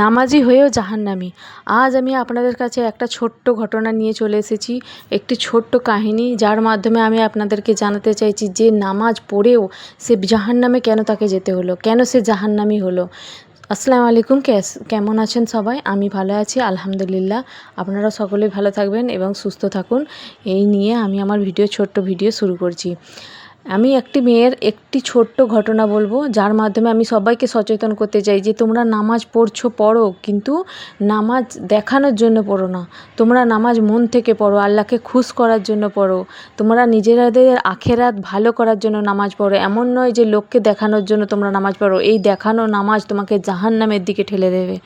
নামাজি হয়েও জাহান্নামী। আজ আমি আপনাদের কাছে একটা ছোট্ট ঘটনা নিয়ে চলে এসেছি, একটি ছোট্ট কাহিনী, যার মাধ্যমে আমি আপনাদেরকে জানাতে চাইছি যে নামাজ পড়েও সে জাহান্নামে কেন তাকে যেতে হলো, কেন সে জাহান্নামী হলো। আসসালামু আলাইকুম কেমন আছেন সবাই? আমি ভালো আছি, আলহামদুলিল্লাহ। আপনারা সকলেই ভালো থাকবেন এবং সুস্থ থাকুন। এই নিয়ে আমি আমার ভিডিও, ছোট্ট ভিডিও শুরু করছি। আমি একটি মেয়ের একটি ছোট্ট ঘটনা বলব, যার মাধ্যমে আমি সবাইকে সচেতন করতে চাই যে তোমরা নামাজ পড়ছো, পড়ো, কিন্তু নামাজ দেখানোর জন্য পড়ো না। তোমরা নামাজ মন থেকে পড়ো, আল্লাহকে খুশ করার জন্য পড়ো। তোমরা নিজেরাদের আখেরাত ভালো করার জন্য নামাজ পড়ো। এমন নয় যে লোককে দেখানোর জন্য তোমরা নামাজ পড়ো। এই দেখানো নামাজ তোমাকে জাহান্নামের দিকে ঠেলে দেবে।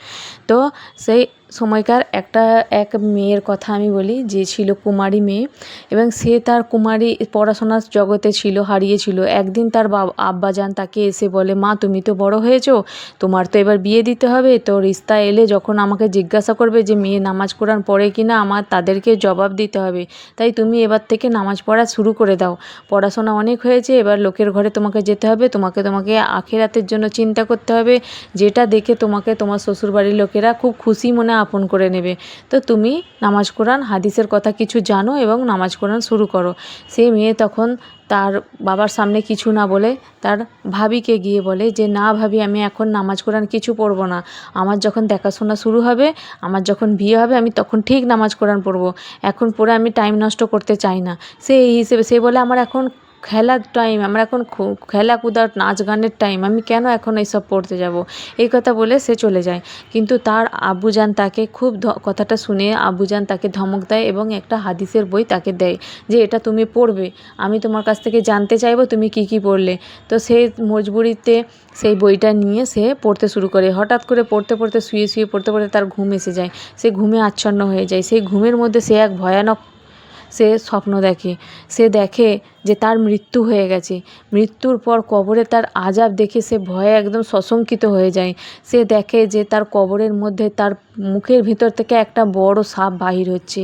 তো সেই সময়কার একটা, এক মেয়ের কথা আমি বলি, যে ছিল কুমারী মেয়ে এবং সে তার কুমারী পড়াশোনার জগতে ছিল, হারিয়েছিল। একদিন তার বাবা, আব্বাজান তাকে এসে বলে, মা, তুমি তো বড় হয়েছো, তোমার তো এবার বিয়ে দিতে হবে, তো রিস্তা এলে যখন আমাকে জিজ্ঞাসা করবে যে মেয়ে নামাজ কোরআন পড়ে কি না আমার তাদেরকে জবাব দিতে হবে। তাই তুমি এবার থেকে নামাজ পড়া শুরু করে দাও। পড়াশোনা অনেক হয়েছে, এবার লোকের ঘরে তোমাকে যেতে হবে, তোমাকে তোমাকে আখেরাতের জন্য চিন্তা করতে হবে। যেটা দেখে তোমাকে তোমার শ্বশুরবাড়ির লোকেরা খুব খুশি মনে আপন করে নেবে। তো তুমি নামাজ কোরআন, হাদিসের কথা কিছু জানো এবং নামাজ কোরআন শুরু করো। সে মেয়ে তখন তার বাবার সামনে কিছু না বলে তার ভাবিকে গিয়ে বলে যে, না ভাবি, আমি এখন নামাজ কোরআন কিছু পড়ব না। আমার যখন দেখাশোনা শুরু হবে, আমার যখন বিয়ে হবে, আমি তখন ঠিক নামাজ কোরআন পড়ব। এখন পড়ে আমি টাইম নষ্ট করতে চাই না। সে এই হিসেবে, সে বলে, আমার এখন খেলার টাইম আমার এখন খেলাকুদার নাচ গানের টাইম আমি কেন এখন এইসব পড়তে যাব? এই কথা বলে সে চলে যায়। কিন্তু তার আব্বুজান তাকে খুব কথাটা শুনে আব্বুজান তাকে ধমক দেয় এবং একটা হাদিসের বই তাকে দেয় যে, এটা তুমি পড়বে। আমি তোমার কাছ থেকে জানতে চাইব তুমি কি কি পড়লে। তো সেই মজবুরিতে সেই বইটা নিয়ে সে পড়তে শুরু করে। হঠাৎ করে পড়তে পড়তে, শুয়ে শুয়ে, পড়তে পড়তে তার ঘুম এসে যায়। সে ঘুমে আচ্ছন্ন হয়ে যায়। সেই ঘুমের মধ্যে সে এক ভয়ানক সে স্বপ্ন দেখে। সে দেখে যে তার মৃত্যু হয়ে গেছে। মৃত্যুর পর কবরে তার আজাব দেখে সে ভয়ে একদম সশঙ্কিত হয়ে যায়। সে দেখে যে তার কবরের মধ্যে তার মুখের ভিতর থেকে একটা বড় সাপ বাহির হচ্ছে।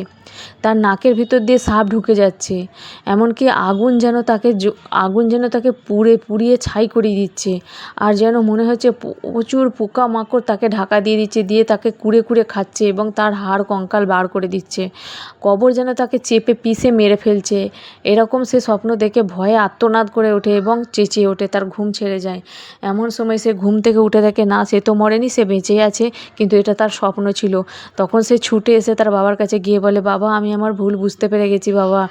তার নাকের ভিতর দিয়ে সাপ ঢুকে যাচ্ছে। এমনকি আগুন যেন তাকে আগুন যেন তাকে পুড়ে, পুড়িয়ে ছাই করিয়ে দিচ্ছে। আর যেন মনে হচ্ছে প্রচুর পোকামাকড় তাকে ঢাকা দিয়ে দিচ্ছে, দিয়ে তাকে কুড়ে কুড়ে খাচ্ছে এবং তার হাড় কঙ্কাল বার করে দিচ্ছে। কবর যেন তাকে চেপে পিষে মেরে ফেলছে। এরকম সে স্বপ্ন দেখে ভয়ে আত্মনাদ করে ওঠে এবং চেঁচিয়ে ওঠে, তার ঘুম ছেড়ে যায়। এমন সময় সে ঘুম থেকে উঠে দেখে, না, সে তো মরেনি, সে বেঁচে আছে, কিন্তু এটা তার স্বপ্ন ছিল। তখন সে ছুটে এসে তার বাবার কাছে গিয়ে বলে, বাবা, আমি আমার ভুল বুঝতে পেরে গেছি, বাবা।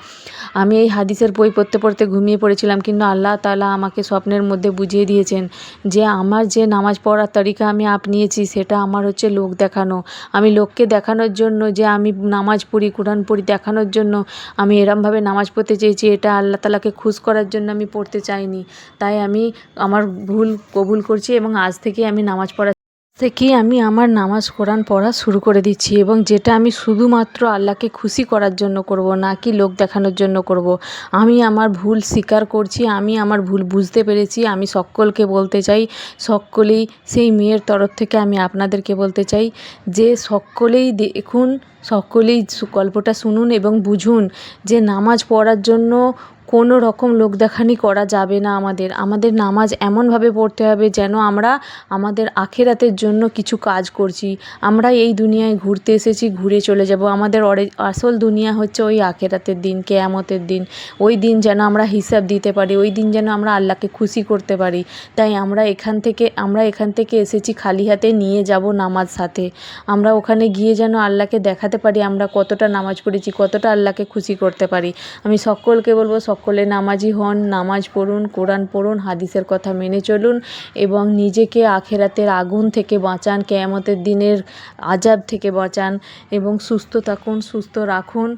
আমি এই হাদিসের বই পড়তে পড়তে ঘুমিয়ে পড়েছিলাম, কিন্তু আল্লাহ তালা আমাকে স্বপ্নের মধ্যে বুঝিয়ে দিয়েছেন যে আমার যে নামাজ পড়ার তরিকা আমি আপনিয়েছি সেটা আমার হচ্ছে লোক দেখানো। আমি লোককে দেখানোর জন্য যে আমি নামাজ পড়ি, কোরআন পড়ি, দেখানোর জন্য আমি এরমভাবে নামাজ পড়তে চেয়েছি, এটা আল্লাহ তালাকে খুশ করার জন্য আমি পড়তে চাইনি। তাই আমি আমার ভুল কবুল করছি এবং আজ থেকে আমি নামাজ পড়া থেকে আমি আমার নামাজ কোরআন পড়া শুরু করে দিচ্ছি এবং যেটা আমি শুধুমাত্র আল্লাহকে খুশি করার জন্য করব না কি লোক দেখানোর জন্য করব, আমি আমার ভুল স্বীকার করছি, আমি আমার ভুল বুঝতে পেরেছি, আমি সকলকে বলতে চাই, সকলেই সেই মেয়ের তরফ থেকে আমি আপনাদেরকে বলতে চাই যে সকলেই দেখুন, সকলেই গল্পটা শুনুন এবং বুঝুন যে নামাজ পড়ার জন্য কোনো রকম লোক দেখানি করা যাবে না আমাদের। আমাদের নামাজ এমনভাবে পড়তে হবে যেন আমরা আমাদের আখেরাতের জন্য কিছু কাজ করছি। আমরা এই দুনিয়ায় ঘুরতে এসেছি, ঘুরে চলে যাব। আমাদের আসল দুনিয়া হচ্ছে ওই আখেরাতের দিন, কেয়ামতের দিন। ওই দিন যেন আমরা হিসাব দিতে পারি, ওই দিন যেন আমরা আল্লাহকে খুশি করতে পারি। তাই আমরা এখান থেকে, আমরা এখান থেকে এসেছি খালি হাতে নিয়ে যাব নামাজ সাথে। আমরা ওখানে গিয়ে যেন আল্লাহকে দেখাতে পারি, আমরা কতটা নামাজ পড়েছি, কতটা আল্লাহকে খুশি করতে পারি। আমি সকলকে বলব সকলে নামাজি হন, নামাজ পড়ুন, কোরআন পড়ুন, হাদিসের কথা মেনে চলুন এবং নিজেকে আখেরাতের আগুন থেকে বাঁচান, কেয়ামতের দিনের আজাব থেকে বাঁচান এবং সুস্থ থাকুন, সুস্থ রাখুন।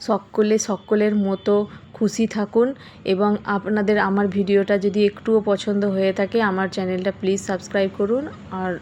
সকলে সকলের মতো খুশি থাকুন এবং আপনাদের আমার ভিডিওটা যদি একটুও পছন্দ হয়ে থাকে, আমার চ্যানেলটা প্লিজ সাবস্ক্রাইব করুন আর